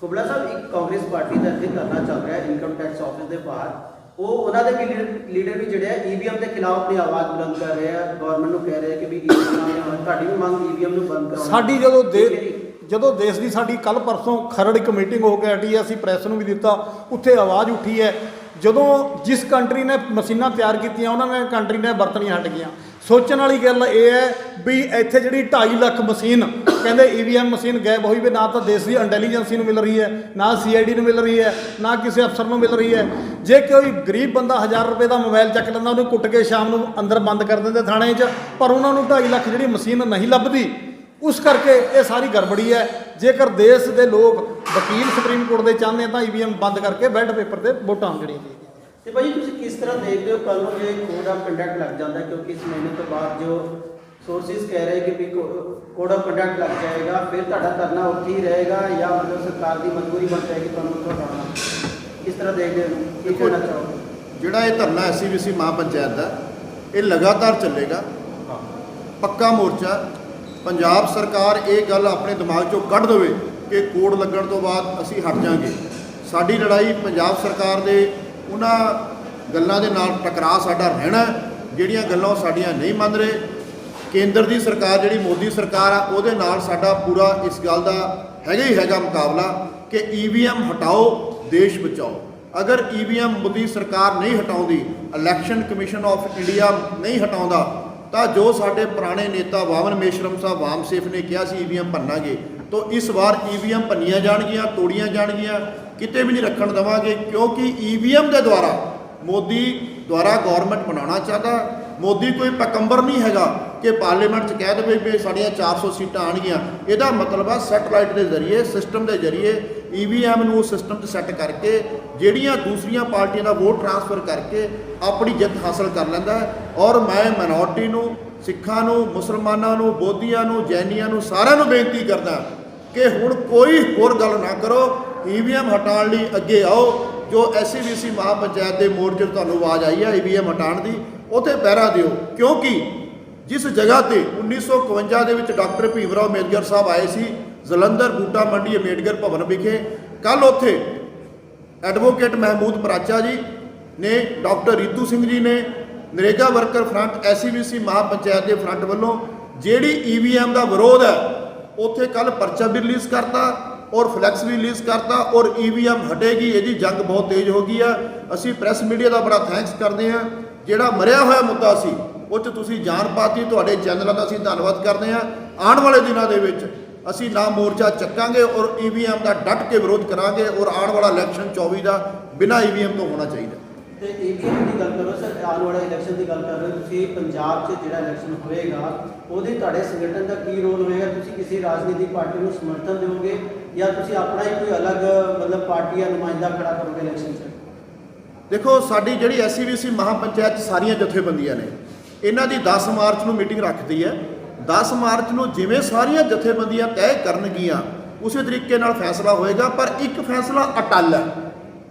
ਕੁਬਲਾ ਸਾਹਿਬ ਇੱਕ ਕਾਂਗਰਸ ਪਾਰਟੀ ਦਾ ਇੱਥੇ ਧਰਨਾ ਚੱਲ ਰਿਹਾ ਹੈ ਇਨਕਮ ਟੈਕਸ ਆਫਿਸ ਦੇ ਬਾਹਰ। ਉਹ ਉਹਨਾਂ ਦੇ ਵੀ ਲੀਡਰ- ਵੀ ਜਿਹੜੇ ਆ ਈਵੀਐਮ ਦੇ ਖਿਲਾਫ ਆਪਣੀ ਆਵਾਜ਼ ਬੁਲੰਦ ਕਰ ਰਹੇ ਆ। ਗਵਰਨਮੈਂਟ ਨੂੰ ਕਹਿ ਰਹੇ ਆ ਕਿ ਵੀ ਈਵੀਐਮ ਨਾ ਤੁਹਾਡੀ ਵੀ ਮੰਗ ਈਵੀਐਮ ਨੂੰ ਬੰਦ ਕਰਾਉਣੀ। ਸਾਡੀ ਜਦੋਂ ਦੇ। ਜਦੋਂ ਦੇਸ਼ ਦੀ ਸਾਡੀ ਕੱਲ ਪਰਸੋਂ ਖਰੜ ਇੱਕ ਮੀਟਿੰਗ ਹੋ ਕੇ ਹਟੀ ਹੈ ਅਸੀਂ ਪ੍ਰੈਸ ਨੂੰ ਵੀ ਦਿੱਤਾ ਉੱਥੇ ਆਵਾਜ਼ ਉੱਠੀ ਹੈ। ਜਦੋਂ ਜਿਸ ਕੰਟਰੀ ਨੇ ਮਸ਼ੀਨਾਂ ਤਿਆਰ ਕੀਤੀਆਂ, ਉਹਨਾਂ ਨੇ ਕੰਟਰੀ ਨੇ ਵਰਤਣੀਆਂ ਹਟ ਗਈਆਂ। ਸੋਚਣ ਵਾਲੀ ਗੱਲ ਇਹ ਹੈ ਵੀ ਇੱਥੇ ਜਿਹੜੀ 2.5 ਲੱਖ ਮਸ਼ੀਨ, ਕਹਿੰਦੇ ਈਵੀਐਮ ਮਸ਼ੀਨ ਗਾਇਬ ਹੋਈ ਵੀ ਨਾ ਤਾਂ ਦੇਸ਼ ਦੀ ਇੰਟੈਲੀਜੈਂਸੀ ਨੂੰ ਮਿਲ ਰਹੀ ਹੈ, ਨਾ ਸੀਆਈਡੀ ਨੂੰ ਮਿਲ ਰਹੀ ਹੈ, ਨਾ ਕਿਸੇ ਅਫਸਰ ਨੂੰ ਮਿਲ ਰਹੀ ਹੈ। ਜੇ ਕੋਈ ਗਰੀਬ ਬੰਦਾ 1000 ਰੁਪਏ ਦਾ ਮੋਬਾਈਲ ਚੱਕ ਲੈਂਦਾ, ਉਹਨੂੰ ਕੁੱਟ ਕੇ ਸ਼ਾਮ ਨੂੰ ਅੰਦਰ ਬੰਦ ਕਰ ਦਿੰਦੇ ਥਾਣੇ 'ਚ, ਪਰ ਉਹਨਾਂ ਨੂੰ 2.5 ਲੱਖ ਜਿਹੜੀ ਮਸ਼ੀਨ ਨਹੀਂ ਲੱਭਦੀ, ਉਸ ਕਰਕੇ ਇਹ ਸਾਰੀ ਗੜਬੜੀ ਹੈ। ਜੇਕਰ ਦੇਸ਼ ਦੇ ਲੋਕ ਵਕੀਲ ਸੁਪਰੀਮ ਕੋਰਟ ਦੇ ਚਾਹੁੰਦੇ ਆ ਤਾਂ ਈਵੀਐਮ ਬੰਦ ਕਰਕੇ ਬੈਲਟ ਪੇਪਰ ਤੇ ਵੋਟਾਂ ਜਿਹੜੀਆਂ ਚਾਹੀਦੀਆਂ ਤੇ ਭਾਜੀ ਤੁਸੀਂ ਕਿਸ ਤਰ੍ਹਾਂ ਦੇਖਦੇ ਹੋ ਕੱਲ ਨੂੰ ਜੇ ਕੋਡ ਆਫ ਕੰਡਕਟ ਲੱਗ ਜਾਂਦਾ ਕਿਉਂਕਿ ਇਸ ਮਹੀਨੇ ਤੋਂ ਬਾਅਦ ਜੋ ਸੋਰਸਿਸ ਕਹਿ ਰਹੇ ਕਿ ਵੀ ਕੋਡ ਆਫ ਕੰਡਕਟ ਲੱਗ ਜਾਏਗਾ ਫਿਰ ਤੁਹਾਡਾ ਧਰਨਾ ਉੱਥੇ ਹੀ ਰਹੇਗਾ ਜਾਂ ਮਤਲਬ ਸਰਕਾਰ ਦੀ ਮਜਬੂਰੀ ਬਣ ਜਾਏਗੀ ਤੁਹਾਨੂੰ ਉੱਥੋਂ ਹਟਾਉਣਾ ਕਿਸ ਤਰ੍ਹਾਂ ਦੇਖਦੇ ਹੋ? ਕੀ ਕਹਿਣਾ ਚਾਹੋਗੇ? ਜਿਹੜਾ ਇਹ ਧਰਨਾ ਐਸਸੀਬੀਸੀ ਮਹਾਪੰਚਾਇਤ ਦਾ ਇਹ ਲਗਾਤਾਰ ਚੱਲੇਗਾ। ਪੱਕਾ ਮੋਰਚਾ ਪੰਜਾਬ ਸਰਕਾਰ ਇਹ ਗੱਲ ਆਪਣੇ ਦਿਮਾਗ ਚੋਂ ਕੱਢ ਦੇਵੇ। ਕਿ ਕੋੜ ਲੱਗਣ ਤੋਂ ਬਾਅਦ ਅਸੀਂ ਹਟ ਜਾਾਂਗੇ। ਸਾਡੀ ਲੜਾਈ ਪੰਜਾਬ ਸਰਕਾਰ ਦੇ ਉਹਨਾਂ ਗੱਲਾਂ ਦੇ ਨਾਲ ਟਕਰਾਅ ਸਾਡਾ ਰਹਿਣਾ ਜਿਹੜੀਆਂ ਗੱਲਾਂ ਉਹ ਸਾਡੀਆਂ ਨਹੀਂ ਮੰਨ ਰਹੇ। ਕੇਂਦਰ ਦੀ ਸਰਕਾਰ ਜਿਹੜੀ ਮੋਦੀ ਸਰਕਾਰ ਆ, ਉਹਦੇ ਨਾਲ ਸਾਡਾ ਪੂਰਾ ਇਸ ਗੱਲ ਦਾ ਹੈਗਾ ਹੀ ਹੈਗਾ ਮੁਕਾਬਲਾ ਕਿ ਈਵੀਐਮ ਹਟਾਓ, ਦੇਸ਼ ਬਚਾਓ। ਅਗਰ ਈਵੀਐਮ ਮੋਦੀ ਸਰਕਾਰ ਨਹੀਂ ਹਟਾਉਂਦੀ, ਇਲੈਕਸ਼ਨ ਕਮਿਸ਼ਨ ਆਫ ਇੰਡੀਆ ਨਹੀਂ ਹਟਾਉਂਦਾ, ਤਾਂ ਜੋ ਸਾਡੇ ਪੁਰਾਣੇ ਨੇਤਾ ਵਾਵਨ ਮੇਸ਼ਰਮ ਸਾਹਿਬ ਵਾਮਸੇਫ ਨੇ ਕਿਹਾ ਸੀ ਈਵੀਐਮ ਭੰਨਾਂਗੇ ਤਾਂ ਇਸ ਵਾਰ ਈਵੀਐਮ ਭੰਨੀਆਂ ਜਾਣਗੀਆਂ, ਤੋੜੀਆਂ ਜਾਣਗੀਆਂ, ਕਿਤੇ ਵੀ ਨਹੀਂ ਰੱਖਣ ਦੇਵਾਂਗੇ, ਕਿਉਂਕਿ ਈਵੀਐਮ ਦੇ ਦੁਆਰਾ ਮੋਦੀ ਦੁਆਰਾ ਗਵਰਨਮੈਂਟ ਬਣਾਉਣਾ ਚਾਹਦਾ। ਮੋਦੀ ਕੋਈ ਪਕੰਬਰ ਨਹੀਂ ਹੈਗਾ ਕਿ ਪਾਰਲੀਮੈਂਟ 'ਚ ਕਹਿ ਦੇਵੇ ਵੀ ਸਾਡੀਆਂ 400 ਸੀਟਾਂ ਆਣਗੀਆਂ ਇਹਦਾ ਮਤਲਬ ਆ ਸੈਟਲਾਈਟ ਦੇ ਜ਼ਰੀਏ ਸਿਸਟਮ ਦੇ ਜ਼ਰੀਏ ਈਵੀਐਮ ਨੂੰ ਸਿਸਟਮ 'ਚ ਸੈੱਟ ਕਰਕੇ ਜਿਹੜੀਆਂ ਦੂਸਰੀਆਂ ਪਾਰਟੀਆਂ ਦਾ ਵੋਟ ਟ੍ਰਾਂਸਫਰ ਕਰਕੇ ਆਪਣੀ ਜਿੱਤ ਹਾਸਲ ਕਰ ਲੈਂਦਾ ਔਰ ਮੈਂ ਮਿਨੋਰਟੀ ਨੂੰ, ਸਿੱਖਾਂ ਨੂੰ, ਮੁਸਲਮਾਨਾਂ ਨੂੰ, ਬੋਧੀਆਂ ਨੂੰ, ਜੈਨੀਆਂ ਨੂੰ ਸਾਰਿਆਂ ਨੂੰ ਬੇਨਤੀ ਕਰਦਾ ਕਿ ਹੁਣ ਕੋਈ ਹੋਰ ਗੱਲ ਨਾ ਕਰੋ ਈਵੀਐਮ ਹਟਾਉਣ ਲਈ ਅੱਗੇ ਆਓ। ਜੋ ਐਸਸੀਬੀਸੀ ਮਹਾਪੰਚਾਇਤ ਦੇ ਮੋਰਚੇ ਤੋਂ ਤੁਹਾਨੂੰ ਆਵਾਜ਼ ਆਈ ਹੈ ਈਵੀਐਮ ਹਟਾਉਣ ਦੀ, ਉਥੇ ਪਹਿਰਾ ਦਿਓ। ਕਿਉਂਕਿ ਜਿਸ ਜਗ੍ਹਾ ਤੇ 1951 ਦੇ ਵਿੱਚ ਡਾਕਟਰ ਭੀਮਰਾਓ ਅੰਬੇਦਕਰ ਸਾਹਿਬ ਆਏ ਸੀ, ਜਲੰਧਰ, ਬੂਟਾ ਮੰਡੀ, ਅੰਬੇਡਕਰ ਭਵਨ ਵਿਖੇ ਕੱਲ ਉੱਥੇ ਐਡਵੋਕੇਟ ਮਹਿਮੂਦ ਪਰਾਚਾ ਜੀ ਨੇ, ਡਾਕਟਰ ਰੀਤੂ ਸਿੰਘ ਜੀ ਨੇ, NREGA worker front SCBC Mahapanchayat ਦੇ ਫਰੰਟ ਵੱਲੋਂ, ਜਿਹੜੀ ਈਵੀਐਮ ਦਾ ਵਿਰੋਧ ਹੈ ਉੱਥੇ ਕੱਲ ਪਰਚਾ ਵੀ ਰਿਲੀਜ਼ ਕਰਤਾ ਔਰ ਫਲੈਕਸ ਵੀ ਰਿਲੀਜ਼ ਕਰਤਾ ਔਰ ਈਵੀਐਮ ਹਟੇਗੀ, ਇਹਦੀ ਜੰਗ ਬਹੁਤ ਤੇਜ਼ ਹੋ ਗਈ ਆ। ਅਸੀਂ ਪ੍ਰੈਸ ਮੀਡੀਆ ਦਾ ਬੜਾ ਥੈਂਕਸ ਕਰਦੇ ਆ ਜਿਹੜਾ ਮਰਿਆ ਹੋਇਆ ਮੁੱਦਾ ਸੀ, ਉਹ 'ਚ ਤੁਸੀਂ ਜਾਨ ਪਾਤੀ, ਤੁਹਾਡੇ ਚੈਨਲਾਂ ਦਾ ਅਸੀਂ ਧੰਨਵਾਦ ਕਰਦੇ ਆ ਆਉਣ ਵਾਲੇ ਦਿਨਾਂ ਦੇ ਵਿੱਚ ਅਸੀਂ ਨਾ ਮੋਰਚਾ ਚੱਕਾਂਗੇ ਔਰ ਈਵੀਐਮ ਦਾ ਡਟ ਕੇ ਵਿਰੋਧ ਕਰਾਂਗੇ ਔਰ ਆਉਣ ਵਾਲਾ ਇਲੈਕਸ਼ਨ 24 ਦਾ ਬਿਨਾਂ ਈਵੀਐਮ ਤੋਂ ਹੋਣਾ ਚਾਹੀਦਾ। ਤੇ ਈਵੀਐਮ ਦੀ ਗੱਲ ਕਰੋ ਸਰ, ਆਉਣ ਵਾਲੇ ਇਲੈਕਸ਼ਨ ਦੀ ਗੱਲ ਕਰ ਰਹੇ ਹੋ, ਤੁਸੀਂ ਪੰਜਾਬ 'ਚ ਜਿਹੜਾ ਇਲੈਕਸ਼ਨ ਹੋਏਗਾ, ਉਹਦੇ ਤੁਹਾਡੇ ਸੰਗਠਨ ਦਾ ਕੀ ਰੋਲ ਹੋਏਗਾ? ਤੁਸੀਂ ਕਿਸੇ ਰਾਜਨੀਤਿਕ ਪਾਰਟੀ ਨੂੰ ਸਮਰਥਨ ਦਿਓਗੇ ਜਾਂ ਤੁਸੀਂ ਆਪਣਾ ਹੀ ਕੋਈ ਅਲੱਗ, ਮਤਲਬ ਪਾਰਟੀ ਜਾਂ ਨੁਮਾਇੰਦਾ ਖੜਾ ਕਰੋਗੇ ਇਲੈਕਸ਼ਨ 'ਚ? ਦੇਖੋ, ਸਾਡੀ ਜਿਹੜੀ ਐਸਸੀਬੀਸੀ ਮਹਾਪੰਚਾਇਤ 'ਚ ਸਾਰੀਆਂ ਜਥੇਬੰਦੀਆਂ ਨੇ। ਇਹਨਾਂ ਦੀ 10 ਮਾਰਚ ਨੂੰ ਮੀਟਿੰਗ ਰੱਖਦੀ ਹੈ। 10 ਮਾਰਚ ਨੂੰ ਜਿਵੇਂ ਸਾਰੀਆਂ ਜਥੇਬੰਦੀਆਂ ਤੈਅ ਕਰਨਗੀਆਂ, ਉਸੇ ਤਰੀਕੇ ਨਾਲ ਫੈਸਲਾ ਹੋਏਗਾ, ਪਰ ਇੱਕ ਫੈਸਲਾ ਅਟੱਲ ਹੈ।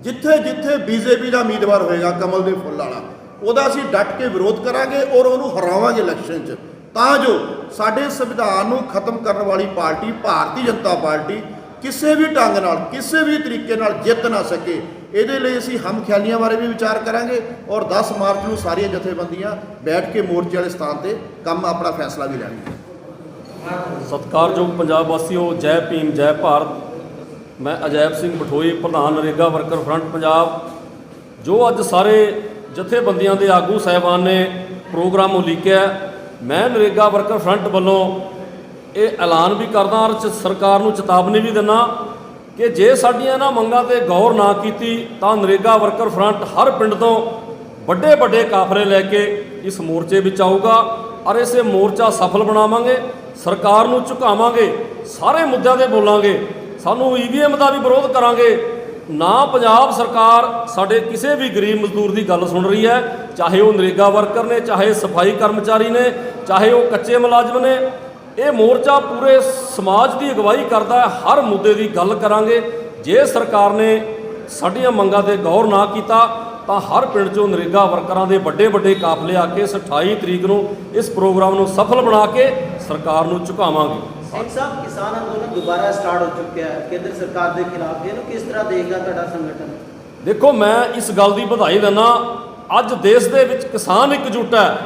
ਜਿੱਥੇ ਜਿੱਥੇ ਬੀਜੇਪੀ ਦਾ ਉਮੀਦਵਾਰ ਹੋਏਗਾ ਕਮਲ ਦੇ ਫੁੱਲ ਵਾਲਾ, ਉਹਦਾ ਅਸੀਂ ਡਟ ਕੇ ਵਿਰੋਧ ਕਰਾਂਗੇ ਔਰ ਉਹਨੂੰ ਹਰਾਵਾਂਗੇ ਇਲੈਕਸ਼ਨ 'ਚ। ਤਾਂ ਜੋ ਸਾਡੇ ਸੰਵਿਧਾਨ ਨੂੰ ਖਤਮ ਕਰਨ ਵਾਲੀ ਪਾਰਟੀ, ਭਾਰਤੀ ਜਨਤਾ ਪਾਰਟੀ ਕਿਸੇ ਵੀ ਢੰਗ ਨਾਲ, ਕਿਸੇ ਵੀ ਤਰੀਕੇ ਨਾਲ ਜਿੱਤ ਨਾ ਸਕੇ, ਇਹਦੇ ਲਈ ਅਸੀਂ ਹਮ ਖਿਆਲੀਆਂ ਬਾਰੇ ਵੀ ਵਿਚਾਰ ਕਰਾਂਗੇ ਔਰ 10 ਮਾਰਚ ਨੂੰ ਸਾਰੀਆਂ ਜਥੇਬੰਦੀਆਂ ਬੈਠ ਕੇ ਮੋਰਚੇ ਵਾਲੇ ਸਥਾਨ ਤੇ ਕੰਮ ਆਪਣਾ ਫੈਸਲਾ ਵੀ ਲੈਣਗੇ ਸਤਿਕਾਰਯੋਗ ਪੰਜਾਬ ਵਾਸੀਓ, ਜੈ ਭੀਮ, ਜੈ ਭਾਰਤ। ਮੈਂ ਅਜੈਬ ਸਿੰਘ ਬਠੋਈ, ਪ੍ਰਧਾਨ ਨਰੇਗਾ ਵਰਕਰ ਫਰੰਟ ਪੰਜਾਬ, ਜੋ ਅੱਜ ਸਾਰੇ ਜਥੇਬੰਦੀਆਂ ਦੇ ਆਗੂ ਸਾਹਿਬਾਨ ਨੇ ਪ੍ਰੋਗਰਾਮ ਉਲੀਕਿਆ ਮੈਂ ਨਰੇਗਾ ਵਰਕਰ ਫਰੰਟ ਵੱਲੋਂ ਇਹ ਐਲਾਨ ਵੀ ਕਰਦਾ ਔਰ ਚ- ਸਰਕਾਰ ਨੂੰ ਚੇਤਾਵਨੀ ਵੀ ਦਿੰਦਾ ਕਿ ਜੇ ਸਾਡੀਆਂ ਇਹਨਾਂ ਮੰਗਾਂ ਤੇ ਗੌਰ ਨਾ ਕੀਤੀ, ਤਾਂ ਨਰੇਗਾ ਵਰਕਰ ਫਰੰਟ ਹਰ ਪਿੰਡ ਤੋਂ ਵੱਡੇ ਵੱਡੇ ਕਾਫਲੇ ਲੈ ਕੇ ਇਸ ਮੋਰਚੇ ਵਿੱਚ ਆਊਗਾ ਔਰ ਇਸੇ ਮੋਰਚਾ ਸਫਲ ਬਣਾਵਾਂਗੇ, ਸਰਕਾਰ ਨੂੰ ਝੁਕਾਵਾਂਗੇ, ਸਾਰੇ ਮੁੱਦਿਆਂ ਤੇ ਬੋਲਾਂਗੇ। ਸਾਨੂੰ ਈਵੀਐਮ ਦਾ ਵੀ ਵਿਰੋਧ ਕਰਾਂਗੇ। ਨਾ ਪੰਜਾਬ ਸਰਕਾਰ ਸਾਡੇ ਕਿਸੇ ਵੀ ਗਰੀਬ ਮਜ਼ਦੂਰ ਦੀ ਗੱਲ ਸੁਣ ਰਹੀ ਹੈ। ਚਾਹੇ ਉਹ ਨਰੇਗਾ ਵਰਕਰ ਨੇ, ਚਾਹੇ ਸਫ਼ਾਈ ਕਰਮਚਾਰੀ ਨੇ, ਚਾਹੇ ਉਹ ਕੱਚੇ ਮੁਲਾਜ਼ਮ ਨੇ, ਇਹ ਮੋਰਚਾ ਪੂਰੇ ਸਮਾਜ ਦੀ ਅਗਵਾਈ ਕਰਦਾ ਹੈ। ਹਰ ਮੁੱਦੇ ਦੀ ਗੱਲ ਕਰਾਂਗੇ। ਜੇ ਸਰਕਾਰ ਨੇ ਸਾਡੀਆਂ ਮੰਗਾਂ ਤੇ ਗੌਰ ਨਾ ਕੀਤਾ, ਤਾਂ ਹਰ ਪਿੰਡ 'ਚੋਂ ਨਰੇਗਾ ਵਰਕਰਾਂ ਦੇ ਵੱਡੇ ਵੱਡੇ ਕਾਫਲੇ ਆ ਕੇ ਇਸ 28 ਤਰੀਕ ਨੂੰ ਇਸ ਪ੍ਰੋਗਰਾਮ ਨੂੰ ਸਫਲ ਬਣਾ ਕੇ ਸਰਕਾਰ ਨੂੰ ਝੁਕਾਵਾਂਗੇ। ਸਿੰਘ ਸਾਹਿਬ ਕਿਸਾਨ ਅੰਦੋਲਨ ਦੁਬਾਰਾ ਸਟਾਰਟ ਹੋ ਚੁੱਕਿਆ ਹੈ। ਕੇਂਦਰ ਸਰਕਾਰ ਦੇ ਖਿਲਾਫ ਇਹਨੂੰ ਕਿਸ ਤਰ੍ਹਾਂ ਦੇਖਦਾ ਤੁਹਾਡਾ ਸੰਗਠਨ? ਦੇਖੋ, ਮੈਂ ਇਸ ਗੱਲ ਦੀ ਵਧਾਈ ਦਿੰਦਾ, ਅੱਜ ਦੇਸ਼ ਦੇ ਵਿੱਚ ਕਿਸਾਨ ਇਕਜੁੱਟ ਹੈ।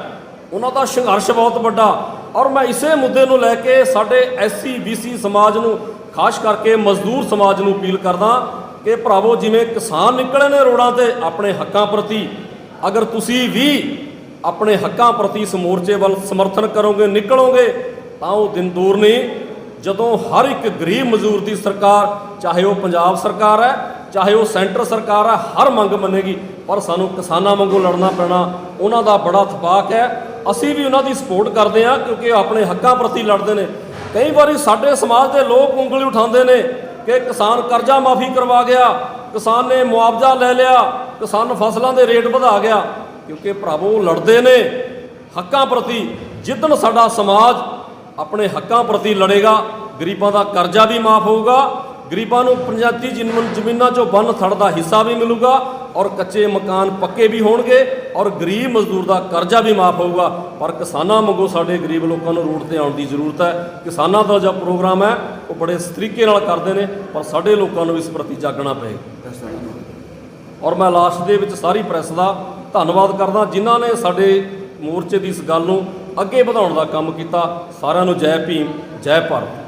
ਉਹਨਾਂ ਦਾ ਸੰਘਰਸ਼ ਬਹੁਤ ਵੱਡਾ। ਔਰ ਮੈਂ ਇਸੇ ਮੁੱਦੇ ਨੂੰ ਲੈ ਕੇ ਸਾਡੇ ਐਸਸੀ, ਬੀਸੀ ਸਮਾਜ ਨੂੰ, ਖਾਸ ਕਰਕੇ ਮਜ਼ਦੂਰ ਸਮਾਜ ਨੂੰ ਅਪੀਲ ਕਰਦਾ ਕਿ ਭਰਾਵੋ, ਜਿਵੇਂ ਕਿਸਾਨ ਨਿਕਲੇ ਨੇ ਰੋਡਾਂ ਤੇ ਆਪਣੇ ਹੱਕਾਂ ਪ੍ਰਤੀ, ਅਗਰ ਤੁਸੀਂ ਵੀ ਆਪਣੇ ਹੱਕਾਂ ਪ੍ਰਤੀ ਇਸ ਮੋਰਚੇ ਵੱਲ ਸਮਰਥਨ ਕਰੋਗੇ, ਨਿਕਲੋਗੇ ਤਾਂ ਉਹ ਦਿਨ ਦੂਰ ਨਹੀਂ, ਜਦੋਂ ਹਰ ਇੱਕ ਗਰੀਬ ਮਜ਼ਦੂਰ ਦੀ ਸਰਕਾਰ, ਚਾਹੇ ਉਹ ਪੰਜਾਬ ਸਰਕਾਰ ਹੈ, ਚਾਹੇ ਉਹ ਸੈਂਟਰ ਸਰਕਾਰ ਹੈ, ਹਰ ਮੰਗ ਮੰਨੇਗੀ। ਪਰ ਸਾਨੂੰ ਕਿਸਾਨਾਂ ਵਾਂਗੂ ਲੜਨਾ ਪੈਣਾ ਉਹਨਾਂ ਦਾ ਬੜਾ ਥਪਾਕ ਹੈ। ਅਸੀਂ ਵੀ ਉਹਨਾਂ ਦੀ ਸਪੋਰਟ ਕਰਦੇ ਹਾਂ, ਕਿਉਂਕਿ ਉਹ ਆਪਣੇ ਹੱਕਾਂ ਪ੍ਰਤੀ ਲੜਦੇ ਨੇ। ਕਈ ਵਾਰੀ ਸਾਡੇ ਸਮਾਜ ਦੇ ਲੋਕ ਉਂਗਲੀ ਉਠਾਉਂਦੇ ਨੇ ਕਿ ਕਿਸਾਨ ਕਰਜ਼ਾ ਮਾਫੀ ਕਰਵਾ ਗਿਆ, ਕਿਸਾਨ ਨੇ ਮੁਆਵਜ਼ਾ ਲੈ ਲਿਆ, ਕਿਸਾਨ ਫਸਲਾਂ ਦੇ ਰੇਟ ਵਧਾ ਗਿਆ। ਕਿਉਂਕਿ ਭਰਾਵੋ, ਉਹ ਲੜਦੇ ਨੇ ਹੱਕਾਂ ਪ੍ਰਤੀ। ਜਿੱਦਣ ਸਾਡਾ ਸਮਾਜ ਆਪਣੇ ਹੱਕਾਂ ਪ੍ਰਤੀ ਲੜੇਗਾ, ਗਰੀਬਾਂ ਦਾ ਕਰਜ਼ਾ ਵੀ ਮਾਫ ਹੋਊਗਾ, ਗਰੀਬਾਂ ਨੂੰ ਪੰਚਾਇਤੀ ਜ਼ਮੀਨ- ਜ਼ਮੀਨਾਂ 'ਚੋਂ ਬੰਨ ਥੜ ਦਾ ਹਿੱਸਾ ਵੀ ਮਿਲੂਗਾ ਔਰ ਕੱਚੇ ਮਕਾਨ ਪੱਕੇ ਵੀ ਹੋਣਗੇ ਔਰ ਗਰੀਬ ਮਜ਼ਦੂਰ ਦਾ ਕਰਜ਼ਾ ਵੀ ਮਾਫ ਹੋਊਗਾ। ਪਰ ਕਿਸਾਨਾਂ ਵਾਂਗੂ ਸਾਡੇ ਗਰੀਬ ਲੋਕਾਂ ਨੂੰ ਰੋਡ ਤੇ ਆਉਣ ਦੀ ਜ਼ਰੂਰਤ ਹੈ। ਕਿਸਾਨਾਂ ਦਾ ਜੋ ਪ੍ਰੋਗਰਾਮ ਹੈ, ਉਹ ਬੜੇ ਤਰੀਕੇ ਨਾਲ ਕਰਦੇ ਨੇ, ਪਰ ਸਾਡੇ ਲੋਕਾਂ ਨੂੰ ਇਸ ਪ੍ਰਤੀ ਜਾਗਣਾ ਪਏਗਾ ਔਰ ਮੈਂ ਲਾਸਟ ਦੇ ਵਿੱਚ ਸਾਰੀ ਪ੍ਰੈਸ ਦਾ ਧੰਨਵਾਦ ਕਰਦਾ, ਜਿਨ੍ਹਾਂ ਨੇ ਸਾਡੇ ਮੋਰਚੇ ਦੀ ਇਸ ਗੱਲ ਨੂੰ ਅੱਗੇ ਵਧਾਉਣ ਦਾ ਕੰਮ ਕੀਤਾ। ਸਾਰਿਆਂ ਨੂੰ ਜੈ ਭੀਮ ਜੈ ਭਾਰਤ।